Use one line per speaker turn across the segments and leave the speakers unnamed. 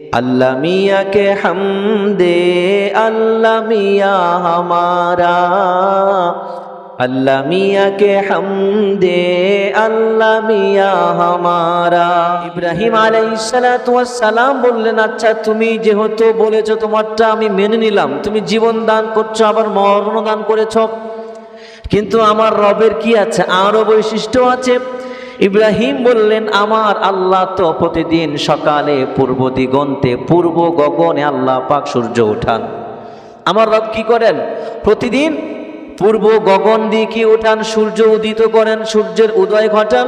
আল্লাহ মিয়া কে হাম দে আল্লাহ মিয়া হামারা। আল্লাহ মিয়া কে হাম দে আল্লাহ মিয়া হামারা। ইব্রাহিম সালাম বললেন আচ্ছা তুমি যেহেতু বলেছ তোমারটা আমি মেনে নিলাম, তুমি জীবন দান করছ, আবার মরণ দান করেছ, কিন্তু আমার রবের কি আছে? আরও বৈশিষ্ট্য আছে। ইব্রাহিম বললেন, আমার আল্লাহ তো প্রতিদিন সকালে পূর্ব দিগন্তে, পূর্ব গগনে আল্লাহ পাক সূর্য উঠান। আমার রব কি করেন? প্রতিদিন পূর্ব গগন দিকে উঠান, সূর্য উদিত করেন, সূর্যের উদয় ঘটান?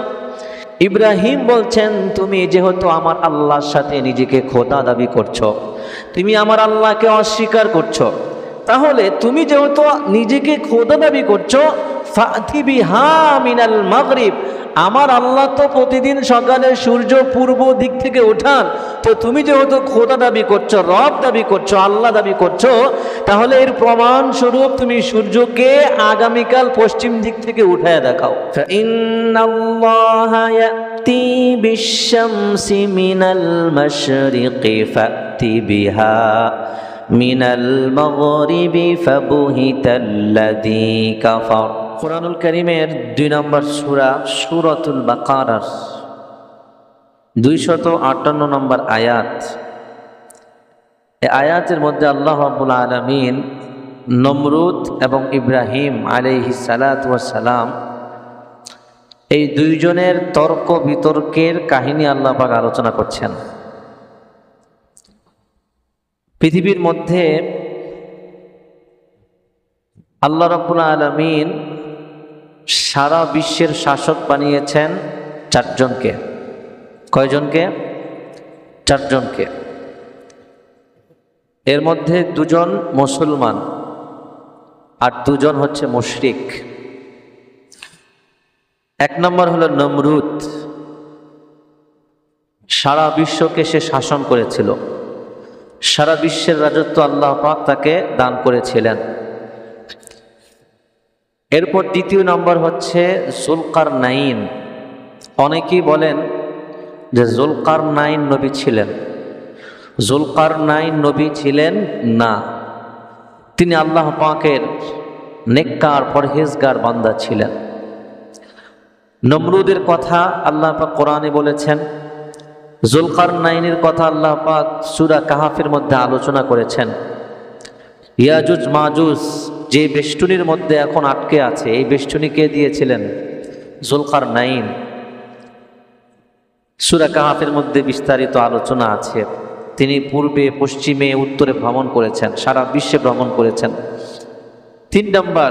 ইব্রাহিম বলছেন, তুমি যেহেতু আমার আল্লাহর সাথে নিজেকে খোদা দাবি করছ, তুমি আমার আল্লাহকে অস্বীকার করছ, তাহলে তুমি যেহেতু নিজেকে খোদা দাবি করছ ফাতিবিহা মিনাল মাগরিব। আমার আল্লাহ তো প্রতিদিন সকালে সূর্য পূর্ব দিক থেকে ওঠান তো তুমি যেহেতু খোদা দাবি করছ রব দাবি করছ আল্লাহ দাবি করছ তাহলে এর প্রমাণ স্বরূপ তুমি সূর্যকে আগামীকাল পশ্চিম দিক থেকে উঠায় দেখাও। বিহা মিনাল মাগরিবি ফাবুহিতাল্লাযী কাফার। কোরআনুল করিমের দুই নম্বর সুরা সুরতুল বাকারার দুইশত আটান্ন নম্বর আয়াত। এই আয়াতের মধ্যে আল্লাহ রাব্বুল আলমিন নমরুদ এবং ইব্রাহিম আলাইহি সালাম এই দুইজনের তর্ক বিতর্কের কাহিনী আল্লাহ পাক আলোচনা করছেন। পৃথিবীর মধ্যে আল্লাহ রব্বুল আলমিন সারা বিশ্বের শাসক বানিয়েছেন চারজনকে। কয়জনকে? চারজনকে। এর মধ্যে দুজন মুসলমান আর দুজন হচ্ছে মুশরিক। এক নম্বর হলো নমরুদ। সারা বিশ্বকে সে শাসন করেছিল। সারা বিশ্বের রাজত্ব আল্লাহ পাক তাকে দান করেছিলেন। এরপর দ্বিতীয় নম্বর হচ্ছে জুলকার নাইন অনেকেই বলেন যে জুলকার নাইন নবী ছিলেন। জুলকার নাইন নবী ছিলেন না। তিনি আল্লাহ পাকের নেককার, পরহেজগার বান্দা ছিলেন। নমরুদের কথা আল্লাহ পাক কোরআনে বলেছেন। জুলকার নাইনের কথা আল্লাহ পাক সুরা কাহাফের মধ্যে আলোচনা করেছেন। ইয়াজুজ মাজুজ যে বেষ্টনীর মধ্যে এখন আটকে আছে, এই বেষ্টনী কে দিয়েছিলেন? জুলকার নাইন সুরা কাহাফের মধ্যে বিস্তারিত আলোচনা আছে। তিনি পূর্বে, পশ্চিমে, উত্তরে ভ্রমণ করেছেন, সারা বিশ্বে ভ্রমণ করেছেন। তিন নম্বর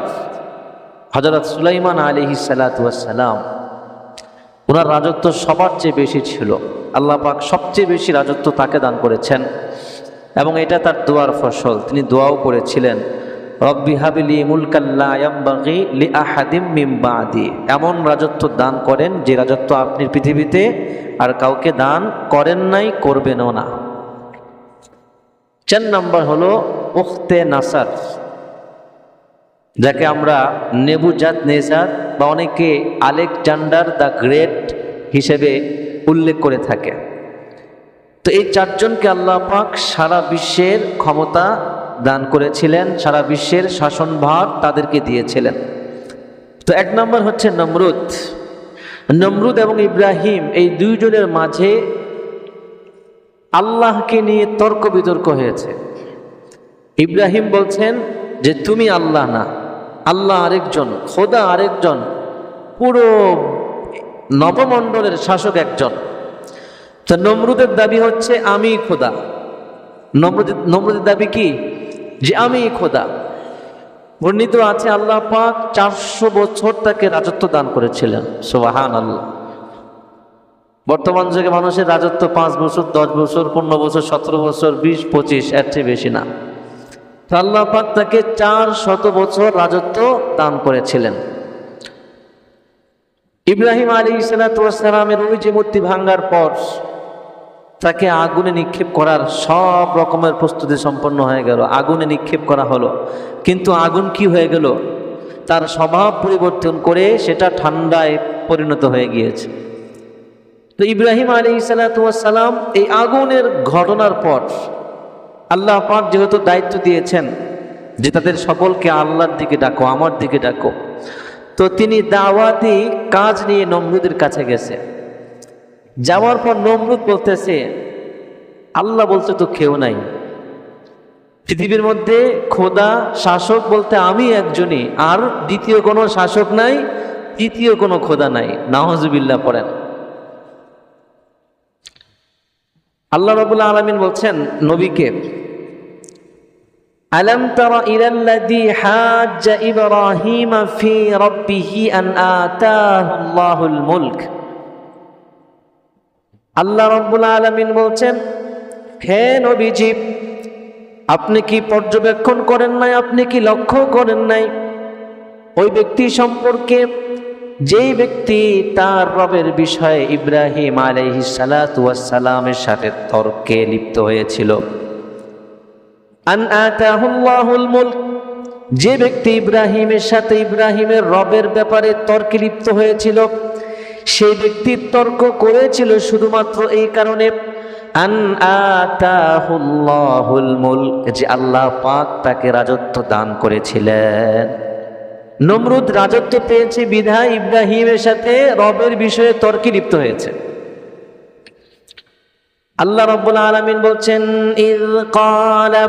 হজরত সুলাইমান আলিহি সালাম ওনার রাজত্ব সবার চেয়ে বেশি ছিল। আল্লাহ পাক সবচেয়ে বেশি রাজত্ব তাকে দান করেছেন। এবং এটা তার দোয়ার ফসল। তিনি দোয়াও করেছিলেন। রব্বি হাবিলি লি আহাদিম মিম বাদি। এমন রাজত্ব দান করেন যে রাজত্ব আপনি পৃথিবীতে আর কাউকে দান করেন নাই, করবেনও না। চার নম্বর হলো উখতে নাসার, যাকে আমরা নেবুজাত নেজাত বা অনেকে আলেকজান্ডার দ্য গ্রেট হিসেবে উল্লেখ করে থাকে। তো এই চারজনকে আল্লাহ পাক সারা বিশ্বের ক্ষমতা দান করেছিলেন, সারা বিশ্বের শাসনভার তাদেরকে দিয়েছিলেন। তো এক নম্বর হচ্ছে নমরুদ। নমরুদ এবং ইব্রাহিম এই দুইজনের মাঝে আল্লাহকে নিয়ে তর্ক বিতর্ক হয়েছে। ইব্রাহিম বলছেন যে, তুমি আল্লাহ না, আল্লাহ আরেকজন, খোদা আরেকজন, পুরো নবমণ্ডলের শাসক একজন। তো নমরুদের দাবি হচ্ছে, আমি খোদা। নমরুদের নমরুদের দাবি কি? যে আমি খোদা। বর্ণিত আছে, আল্লাহ পাক চারশো বছর তাকে রাজত্ব দান করেছিলেন। সোবাহান আল্লাহ বর্তমান যুগে মানুষের রাজত্ব পাঁচ বছর, দশ বছর, পনেরো বছর, সতেরো বছর, বিশ, পঁচিশ, এর চেয়ে বেশি না। আল্লাহ পাক তাকে চার শত বছর রাজত্ব দান করেছিলেন। ইব্রাহিম আলী সালামের ওই যে মূর্তি ভাঙ্গার পর তাকে আগুনে নিক্ষেপ করার সব রকমের প্রস্তুতি সম্পন্ন হয়ে গেল। আগুনে নিক্ষেপ করা হলো। কিন্তু আগুন কি হয়ে গেল? তার স্বভাব পরিবর্তন করে সেটা ঠান্ডায় পরিণত হয়ে গিয়েছে। তো ইব্রাহিম আলী সালাম এই আগুনের ঘটনার পর আল্লাহ পাক যেহেতু দায়িত্ব দিয়েছেন যে তাদের সকলকে আল্লাহর দিকে ডাকো, আমার দিকে ডাকো। তো তিনি দাওয়াতি কাজ নিয়ে নমরুদের কাছে গেছে। যাওয়ার পর নমরুদ বলতেছে আল্লাহ বলতে তো কেউ নাই পৃথিবীর মধ্যে খোদা শাসক বলতে আমি একজনই আর দ্বিতীয় কোনো শাসক নাই তৃতীয় কোনো খোদা নাই নাহজুবিল্লাহ পড়েন আল্লাহ রবুল্লা আলমিন বলছেন নবীকে ألم تر إلى الذي حاج إبراهيم في ربه أن آتاه الله الملك আল্লাহ রব্বুল আলমিন বলছেন, হে নবীজি, আপনি কি পর্যবেক্ষণ করেন নাই? আপনি কি লক্ষ্য করেন নাই? ওই ব্যক্তি সম্পর্কে যেই ব্যক্তি তার রবের বিষয়ে ইব্রাহিম আলাইহিস সালামের সাথে তর্কে লিপ্ত হয়েছিল। যে ব্যক্তি ইব্রাহিমের সাথে ইব্রাহিমের রবের ব্যাপারে তর্কে লিপ্ত হয়েছিল সেই ব্যক্তি তর্ক করেছিল শুধুমাত্র এই কারণে যে আল্লাহ পাক তাকে রাজত্ব দান করেছিলেন। নমরুদ রাজত্ব পেয়েছে বিধায় ইব্রাহিমের সাথে রবের বিষয়ে তর্কে লিপ্ত হয়েছে। আল্লাহ রব্বুল আলমিন বলছেন ইল কালা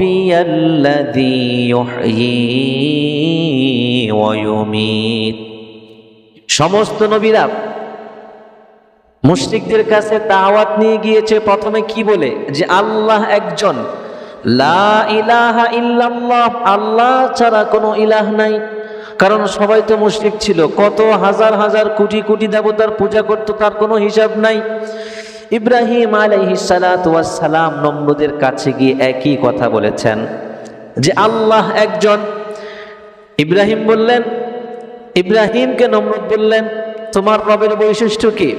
রব্বিয়াল্লাযী ইউহয়ী ওয়া ইউমীত সমস্ত নবীরা মুশরিকদের কাছে দাওয়াত নিয়ে গিয়েছে প্রথমে কি বলে? যে আল্লাহ একজন। লা ইলাহা ইল্লাল্লাহ, আল্লাহ ছাড়া কোনো ইলাহ নাই। কারণ সবাই তো মুশরিক ছিল। কত হাজার হাজার কোটি কোটি দেবতার পূজা করত, তার কোনো হিসাব নাই। ইব্রাহিম সালাম নম্রদের কাছে গিয়ে একই কথা বলেছেন যে আল্লাহ একজন। ইব্রাহিম বললেন, ইব্রাহিমকে নমরুদ বললেন, তোমার রবের বৈশিষ্ট্য কি?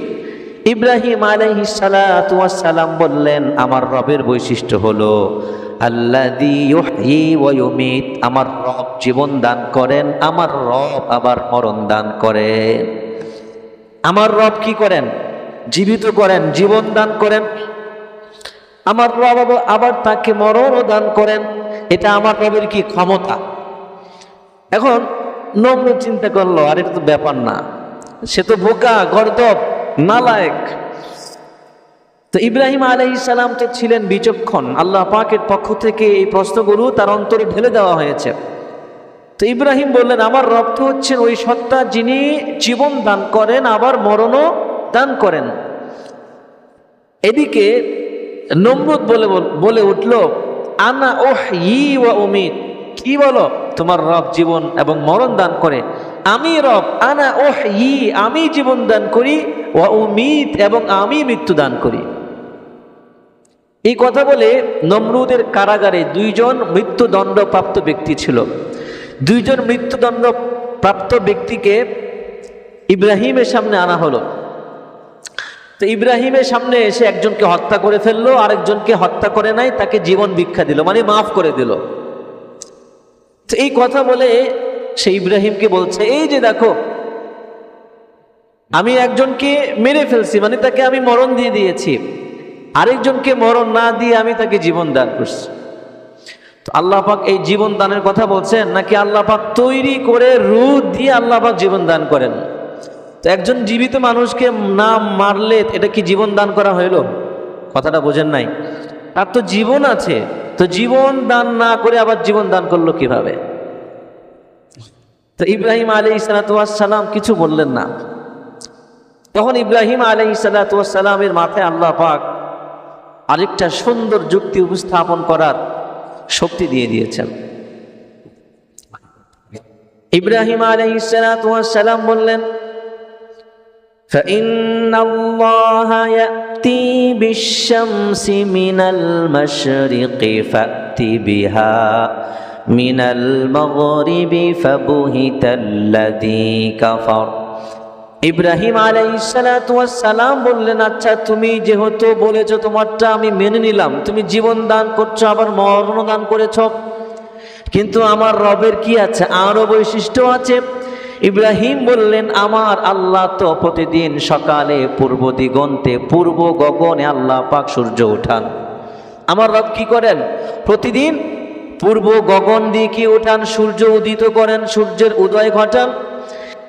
ইব্রাহিম সালাম বললেন, আমার রবের বৈশিষ্ট্য হলো ওয়া আমার রব জীবন দান করেন, আমার রব আবার মরণ দান করেন। আমার রব কি করেন? জীবিত করেন, জীবন দান করেন। আমার রব আবার- তাকে মরণও দান করেন। এটা আমার রবের কি ক্ষমতা? এখন নম্র চিন্তা করল, আর এটা তো ব্যাপার না। সে তো বোকা গর্দব নালায়েক। তো ইব্রাহিম আলাইহিস সালাম তো ছিলেন বিচক্ষণ। আল্লাহ পাকের পক্ষ থেকে এই প্রশ্নগুলো তার অন্তরে ঢেলে দেওয়া হয়েছে। তো ইব্রাহিম বললেন, আমার রব তো হচ্ছেন ওই সত্তা যিনি জীবন দান করেন, আবার মরণও করেন। এদিকে নমরুদ বলে বলে উঠল, আনা ওহ ই ওয়া কি বলো? তোমার রব জীবন এবং মরণ দান করে। আমি রব, আনা ওহ ই আমি জীবন দান করি, ওয়া উমিদ এবং আমি মৃত্যু দান করি। এই কথা বলে নমরুদের কারাগারে দুইজন মৃত্যুদণ্ড প্রাপ্ত ব্যক্তি ছিল। দুইজন মৃত্যুদণ্ড প্রাপ্ত ব্যক্তিকে ইব্রাহিমের সামনে আনা হলো। তো ইব্রাহিমের সামনে এসে একজনকে হত্যা করে ফেলল, আরেকজনকে হত্যা করে নাই, তাকে জীবন ভিক্ষা দিল মানে মাফ করে দিল। তো এই কথা বলে সে ইব্রাহিমকে বলছে, এই যে দেখো, আমি একজনকে মেরে ফেলছি মানে তাকে আমি মরণ দিয়ে দিয়েছি। আরেকজনকে মরণ না দিয়ে আমি তাকে জীবন দান করছি। তো আল্লাহ পাক এই জীবন দানের কথা বলছেন, নাকি আল্লাহ পাক তৈরি করে রু দিয়ে আল্লাহ পাক জীবন দান করেন? তো একজন জীবিত মানুষকে না মারলে এটা কি জীবন দান করা হইল? কথাটা বোঝেন নাই। তার তো জীবন আছে, তো জীবন দান না করে আবার জীবন দান করল কীভাবে? তো ইব্রাহিম আলী সালাম কিছু বললেন না। তখন ইব্রাহিম আলী সালামের মাথায় আল্লাহ পাক আরেকটা সুন্দর যুক্তি উপস্থাপন করার শক্তি দিয়ে দিয়েছেন। ইব্রাহিম আলী সালাম বললেন فإن الله يأتي بالشمس من المشرق فأت بها من المغرب فبهت الذي كفر ইব্রাহিম সালাম বললেন আচ্ছা তুমি যেহেতু বলেছো তোমারটা আমি মেনে নিলাম তুমি জীবন দান করছো আবার মরণ দান করেছ কিন্তু আমার রবের কি আছে আরো বৈশিষ্ট্য আছে ইব্রাহিম বললেন, আমার আল্লাহ তো প্রতিদিন সকালে পূর্ব দিগন্তে, পূর্ব গগনে আল্লাহ পাক সূর্য উঠান। আমার রব কি করেন? প্রতিদিন পূর্ব গগন দিকে উঠান, সূর্য উদিত করেন, সূর্যের উদয় ঘটান।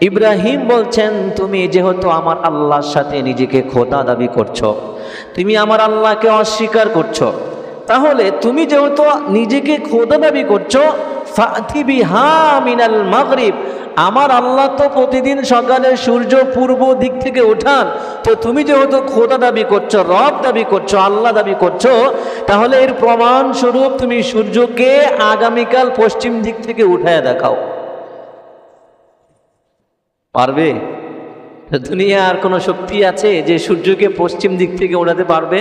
ইব্রাহিম বলছেন, তুমি যেহেতু আমার আল্লাহর সাথে নিজেকে খোদা দাবি করছ, তুমি আমার আল্লাহকে অস্বীকার করছ তাহলে তুমি যেহেতু নিজেকে খোদা দাবি করছ হা মিনাল মাগরিব, আমার আল্লাহ তো প্রতিদিন সকালে সূর্য পূর্ব দিক থেকে ওঠান তো তুমি যেহেতু খোদা দাবি করছ, রব দাবি করছ, আল্লাহ দাবি করছ, তাহলে এর প্রমাণ স্বরূপ তুমি সূর্যকে আগামীকাল পশ্চিম দিক থেকে উঠায় দেখাও। পারবে? দুনিয়ার কোনো শক্তি আছে যে সূর্যকে পশ্চিম দিক থেকে ওঠাতে পারবে?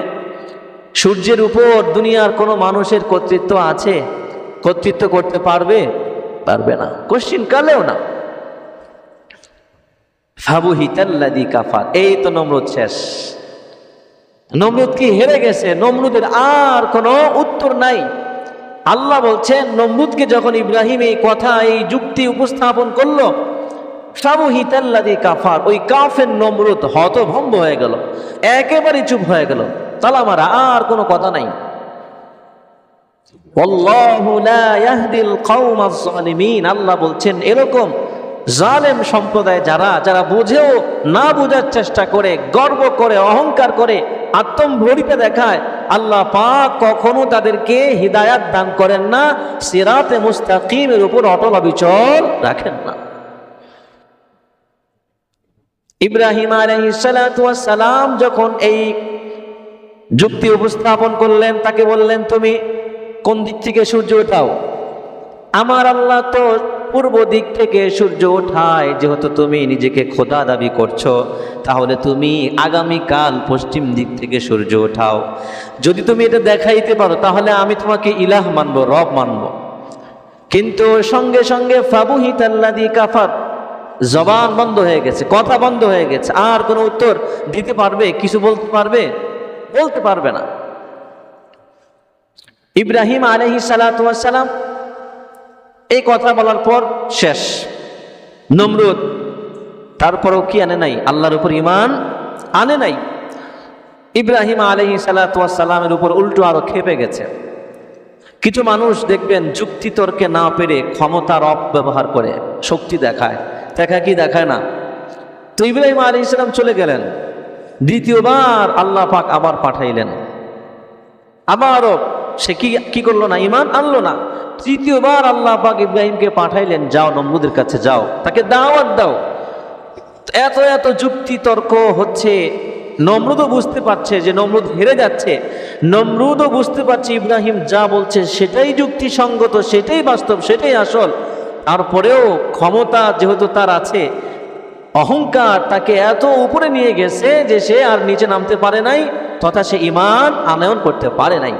সূর্যের উপর দুনিয়ার কোনো মানুষের কর্তৃত্ব আছে? কর্তৃত্ব করতে পারবে? পারবে না। কোশ্চিন কালেও না। ফাবু হিতাল্লাদি কাফার এই তো নমরুদ শেষ। নমরুদ কি হেরে গেছে? নমরুদের আর কোনো উত্তর নাই। আল্লাহ বলছেন, নমরুদকে যখন ইব্রাহিম এই কথা, এই যুক্তি উপস্থাপন করল সাবু হিতাল্লাদি কাফার, ওই কাফের নমরুদ হতভম্ব হয়ে গেল। একেবারে চুপ হয়ে গেল। তালামারা, আর কোনো কথা নাই। আল্লাহ বলছেন, এরকম জালেম সম্প্রদায় যারা যারা বুঝেও না চেষ্টা করে, গর্ব করে, অহংকার করে দেখায়, আল্লাহ কখনো তাদেরকে হিদায়াত দান করেন না, সিরাতে মুস্তাকিমের উপর অটল অবিচল রাখেন না। ইব্রাহিম সালাম যখন এই যুক্তি উপস্থাপন করলেন, তাকে বললেন, তুমি কোন দিক থেকে সূর্য ওঠাও? আমার আল্লাহ তো পূর্ব দিক থেকে সূর্য ওঠায়, যেহেতু তুমি নিজেকে খোদা দাবি করছ, তাহলে তুমি আগামীকাল পশ্চিম দিক থেকে সূর্য ওঠাও। যদি তুমি এটা দেখাইতে পারো, তাহলে আমি তোমাকে ইলাহ মানব, রব মানব। কিন্তু সঙ্গে সঙ্গে ফাবুহিত কাফার, জবান বন্ধ হয়ে গেছে, কথা বন্ধ হয়ে গেছে। আর কোনো উত্তর দিতে পারবে, কিছু বলতে পারবে? বলতে পারবে না। ইব্রাহিম আলহি সালাম এই কথা বলার পর শেষ। নমরুদ, তারপরও কি আনে নাই? আল্লাহর উপর ইমান আনে নাই? ইব্রাহিম আলহি সালাতামের উপর উল্টো আরও খেপে গেছে। কিছু মানুষ দেখবেন যুক্তি তর্কে না পেরে ক্ষমতার অপব্যবহার করে, শক্তি দেখায়। দেখা কি দেখায় না? তো ইব্রাহিম আলী ইসলাম চলে গেলেন। দ্বিতীয়বার আল্লাহ পাক আবার পাঠাইলেন। আবারও সে কি কি করল না? ইমান আনলো না। তৃতীয়বার আল্লাহ পাক ইব্রাহিমকে পাঠাইলেন, যাও নমরুদের কাছে যাও। তাকে দাওয়াত দাও। এত এত যুক্তি তর্ক হচ্ছে। নমরুদও বুঝতে পারছে যে নমরুদ হেরে যাচ্ছে। নমরুদও বুঝতে পারছে ইব্রাহিম যা বলছে সেটাই যুক্তিসঙ্গত, সেটাই বাস্তব, সেটাই আসল। তারপরেও ক্ষমতা যেহেতু তার আছে অহংকার তাকে এত উপরে নিয়ে গেছে যে সে আর নিচে নামতে পারে নাই, তথা সে ইমান আনয়ন করতে পারে নাই।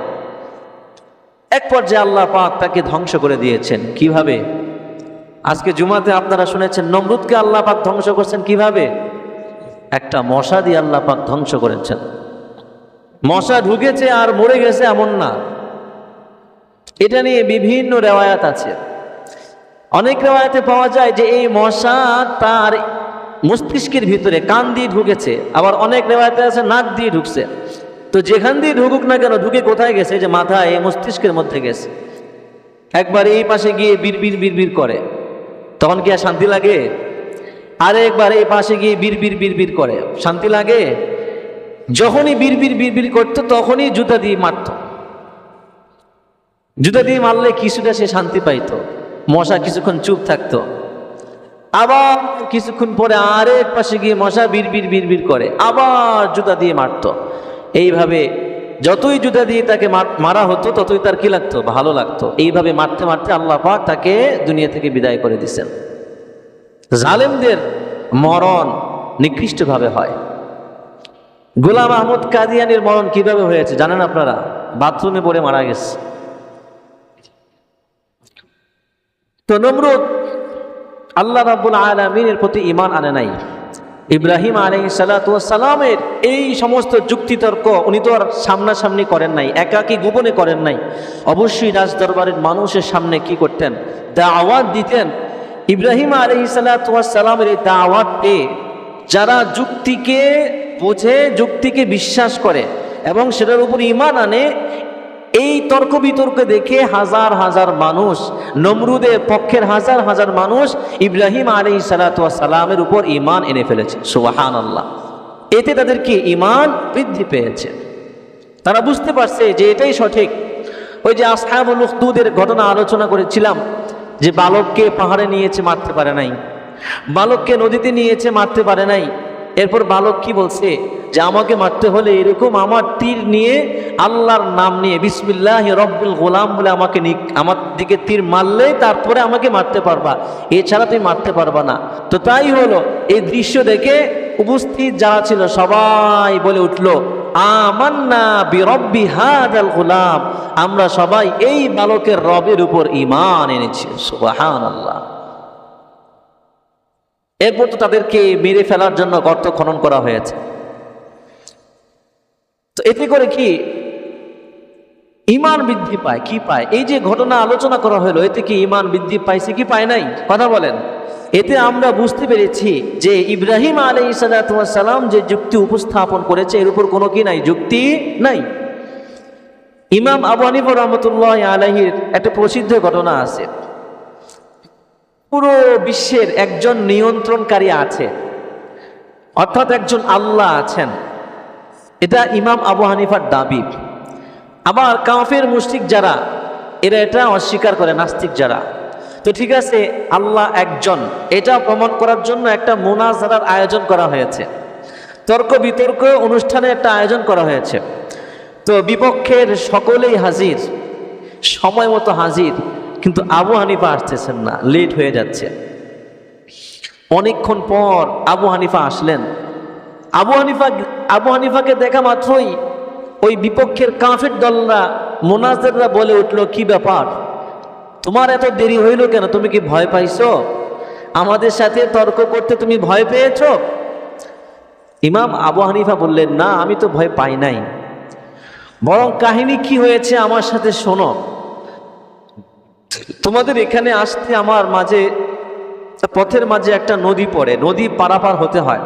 এক পর্যায়ে আল্লাহ পাক তাকে ধ্বংস করে দিয়েছেন। কীভাবে? আজকে জুমাতে আপনারা শুনেছেন নমরুদকে আল্লাহ পাক ধ্বংস করছেন কীভাবে? একটা মশা দিয়ে আল্লাহ পাক ধ্বংস করেছেন। মশা ঢুকেছে আর মরে গেছে এমন না। এটা নিয়ে বিভিন্ন রেওয়ায়াত আছে। অনেক রেওয়ায়াতে পাওয়া যায় যে এই মশা তার মস্তিষ্কের ভিতরে কান দিয়ে ঢুকেছে, আবার অনেক রেওয়ায়তে আছে নাক দিয়ে ঢুকছে। তো যেখান দিয়ে ঢুকুক না কেন, ঢুকে কোথায় গেছে? যে মাথায় মস্তিষ্কের মধ্যে গেছে। একবার এই পাশে গিয়ে বিড়বির বিড়বির করে। তখন কি আর শান্তি লাগে? আরে একবার এই পাশে গিয়ে বিড়বির বিড়বির করে। শান্তি লাগে? যখনই বিড়বির বিড়বির করতো, তখনই জুতা দিয়ে মারত। জুতা দিয়ে মারলে কিছুটা সে শান্তি পাইতো। মশা কিছুক্ষণ চুপ থাকতো। আবার কিছুক্ষণ পরে আরেক পাশে গিয়ে মশা বিড় বিড় বিড় বিড় করে, আবার জুতা দিয়ে মারতো। এইভাবে যতই জুতা দিয়ে তাকে মারা হতো, ততই তার কি লাগতো? ভালো লাগতো। এইভাবে মারতে মারতে আল্লাহ পাক তাকে দুনিয়া থেকে বিদায় করে দিচ্ছেন জালেমদের মরণ নিকৃষ্টভাবে হয়। গোলাম আহমদ কাদিয়ানির মরণ কীভাবে হয়েছে জানেন আপনারা? বাথরুমে পড়ে মারা গেছে। তো নমরুদ আল্লাহ রাব্বুল আলমিনের প্রতি ইমান আনে নাই। ইব্রাহিম আলী সালাতামের এই সমস্ত যুক্তিতর্ক উনি তো আর সামনাসামনি করেন নাই, একাকি গোপনে করেন নাই। অবশ্যই রাজ দরবারের মানুষের সামনে কি করতেন? দাওয়াত দিতেন। ইব্রাহিম আলী সালামের এই দাওয়াত পেয়ে যারা যুক্তিকে বোঝে, যুক্তিকে বিশ্বাস করে এবং সেটার উপর ইমান আনে এই তর্ক বিতর্ক দেখে হাজার হাজার মানুষ, নমরুদের পক্ষের হাজার হাজার মানুষ ইব্রাহিম আলী সালামের উপর ইমান এনে ফেলেছে। সুবাহান আল্লাহ এতে তাদের কি ইমান বৃদ্ধি পেয়েছে? তারা বুঝতে পারছে যে এটাই সঠিক। ওই যে আসহাবুল ঘটনা আলোচনা করেছিলাম, যে বালককে পাহাড়ে নিয়েছে, মারতে পারে নাই। বালককে নদীতে নিয়েছে, মারতে পারে নাই। এরপর বালক কি বলছে? যে আমাকে মারতে হলে এরকম আমার তীর নিয়ে আল্লাহর নাম নিয়ে বিসমিল্লাহ রব্বুল গোলাম বলে আমাকে আমার দিকে তীর মারলে তারপরে আমাকে মারতে পারবা। এছাড়া তুমি মারতে পারবা না। তো তাই হলো, এই দৃশ্য দেখে উপস্থিত যারা ছিল সবাই বলে উঠল গোলাম। আমরা সবাই এই বালকের রবের উপর ইমান এনেছি। এরপর তো তাদেরকে মেরে ফেলার জন্য গর্ত খনন করা হয়েছে। তো এতে করে কি? ইমান বৃদ্ধি পায়। কি পায়? এই যে ঘটনা আলোচনা করা হলো, এতে কি ইমান বৃদ্ধি পাইছে কি পায় নাই? কথা বলেন। এতে আমরা বুঝতে পেরেছি যে ইব্রাহিম আলাই সালাম যে যুক্তি উপস্থাপন করেছে, এর উপর কোনো কি নাই? যুক্তি নাই। ইমাম আবু হানিফা রহমতুল্লাহ আলহির একটা প্রসিদ্ধ ঘটনা আছে। পুরো বিশ্বের একজন নিয়ন্ত্রণকারী আছে। অর্থাৎ একজন আল্লাহ আছেন। এটা ইমাম আবু হানিফার দাবি। আবার কাফের মুশরিক যারা, এরা এটা অস্বীকার করে, নাস্তিক যারা। তো ঠিক আছে, আল্লাহ একজন। এটা প্রমাণ করার জন্য একটা মোনাজারার আয়োজন করা হয়েছে। তর্ক বিতর্ক অনুষ্ঠানে একটা আয়োজন করা হয়েছে। তো বিপক্ষের সকলেই হাজির, সময় মতো হাজির, কিন্তু আবু হানিফা আসতেছেন না লেট হয়ে যাচ্ছে। অনেকক্ষণ পর আবু হানিফা আসলেন। আবু হানিফা, আবু হানিফাকে দেখা মাত্রই ওই বিপক্ষের কাফের দলরা মোনাজেররা বলে উঠল, কি ব্যাপার? তোমার এত দেরি হইল কেন? তুমি কি ভয় পাইছো? আমাদের সাথে তর্ক করতে তুমি ভয় পেয়েছ? ইমাম আবু হানিফা বললেন, না, আমি তো ভয় পাই নাই। বরং কাহিনী কি হয়েছে আমার সাথে শোনো। তোমাদের এখানে আসতে আমার মাঝে, পথের মাঝে একটা নদী পড়ে। নদী পারাপার হতে হয়।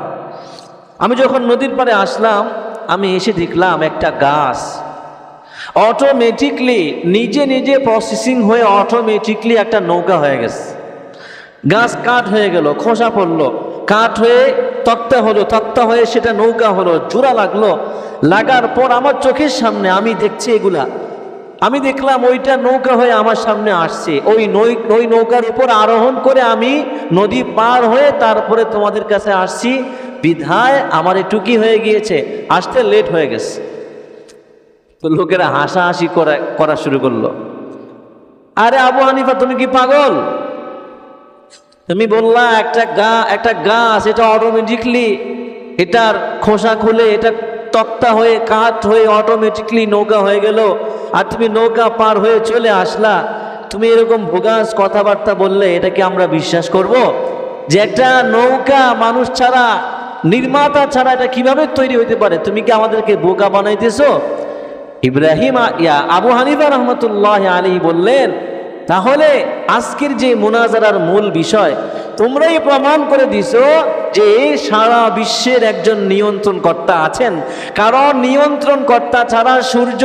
আমি যখন নদীর পাড়ে আসলাম, আমি এসে দেখলাম একটা গাছ। অটোমেটিকলি নিজে নিজে প্রসেসিং হয়ে অটোমেটিকলি একটা নৌকা হয়ে গেছে। গাছ কাঠ হয়ে গেল, খোসা পড়ল। কাঠ হয়ে তক্তা হলো, তক্তা হয়ে সেটা নৌকা হলো চূড়া লাগল। লাগার পর আমার চোখের সামনে আমি দেখছি এগুলা। আমি দেখলাম ওইটা নৌকা হয়ে আমার সামনে আসছে। ওই নৌ, ওই নৌকার উপর আরোহণ করে আমি নদী পার হয়ে তারপরে তোমাদের কাছে আসছি। বিধায় আমার একটু কি হয়ে গিয়েছে, আসতে লেট হয়ে গেছে। তো লোকেরা হাসাহাসি করা করা শুরু করল। আরে আবু হানিফা, তুমি কি পাগল? তুমি বললা, একটা গা, একটা গাছ, এটা অটোমেটিকলি এটার খোসা খুলে, এটা তক্তা হয়ে, কাঠ হয়ে অটোমেটিকলি নৌকা হয়ে গেল। আর তুমি নৌকা পার হয়ে চলে আসলা। তুমি এরকম ভোগাস কথাবার্তা বললে, এটা কি আমরা বিশ্বাস করব? যে একটা নৌকা মানুষ ছাড়া নির্মাতা ছাড়া এটা কীভাবে তৈরি হইতে পারে? তুমি কি আমাদেরকে বোকা বানাইতেছ? ইব্রাহিম ইয়া আবু হানিফা রহমতুল্লাহ আলী বললেন, তাহলে আজকের যে মোনাজারার মূল বিষয়, তোমরাই প্রমাণ করে দিছো যে সারা বিশ্বের একজন নিয়ন্ত্রণ কর্তা আছেন, কারণ নিয়ন্ত্রণ কর্তা ছাড়া সূর্য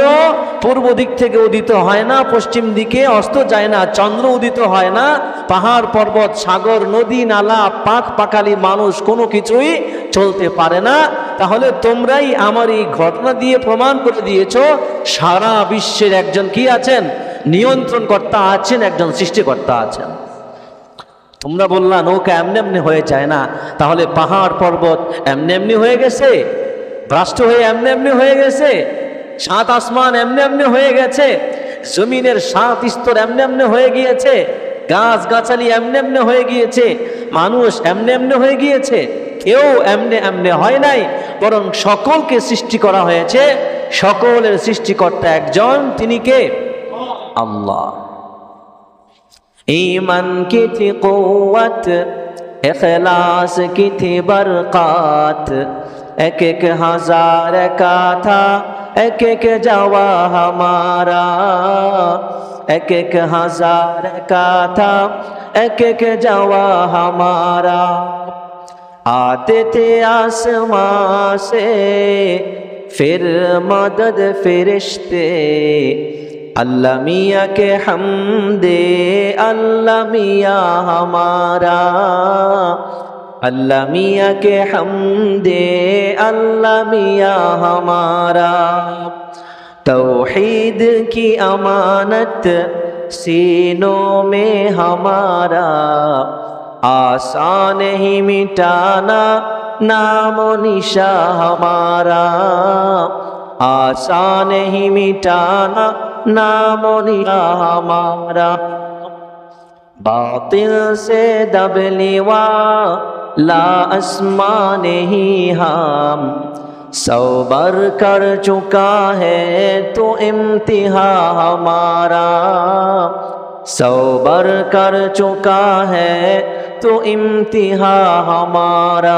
পূর্ব দিক থেকে উদিত হয় না, পশ্চিম দিকে অস্ত যায় না, চন্দ্র উদিত হয় না, পাহাড়, পর্বত, সাগর, নদী, নালা, পাক, পাকালি মানুষ কোনো কিছুই চলতে পারে না। তাহলে তোমরাই আমার এই ঘটনা দিয়ে প্রমাণ করে দিয়েছ, সারা বিশ্বের একজন কি আছেন? নিয়ন্ত্রণকর্তা আছেন, একজন সৃষ্টিকর্তা আছেন। তোমরা বললা, নৌকা এমনি এমনি হয়ে যায় না। তাহলে পাহাড় পর্বত এমনি এমনি হয়ে গেছে? ভ্রাষ্ট হয়ে এমনি এমনি হয়ে গেছে? সাত আসমান এমনি এমনি হয়ে গেছে? জমিনের সাত স্তর এমনি এমনি হয়ে গিয়েছে? গাছ গাছালি এমনি এমনি হয়ে গিয়েছে? মানুষ এমনি এমনি হয়ে গিয়েছে? কেউ এমনি এমনি হয় নাই, বরং সকলকে সৃষ্টি করা হয়েছে। সকলের সৃষ্টিকর্তা একজন, তিনি কে? আল্লাহ। ایمن کی تھی قوت، اخلاص کی تھی برقات ایک ایک ہزار کا تھا، ایک ایک جوا ہمارا۔ ایک ایک ہزار کا تھا، ایک ایک جوا ہمارا۔ آتے تھے آسمان سے، پھر مدد فرشتے۔ আল্লাহ মিয়া কে হাম দে আল্লাহ মিয়া হামারা আল্লাহ মিয়া কে হাম দে আল্লাহ মিয়া হামারা توحید کی امانت سینوں میں ہمارا آسان ہی مٹانا نام و نشا ہمارا آسان ہی مٹانا नाम निशा हमारा बातिल से दबलीवा ला आसमान ही हम सौबर कर चुका है तो इम्तिहा हमारा सौबर कर चुका है तो इम्तिहा हमारा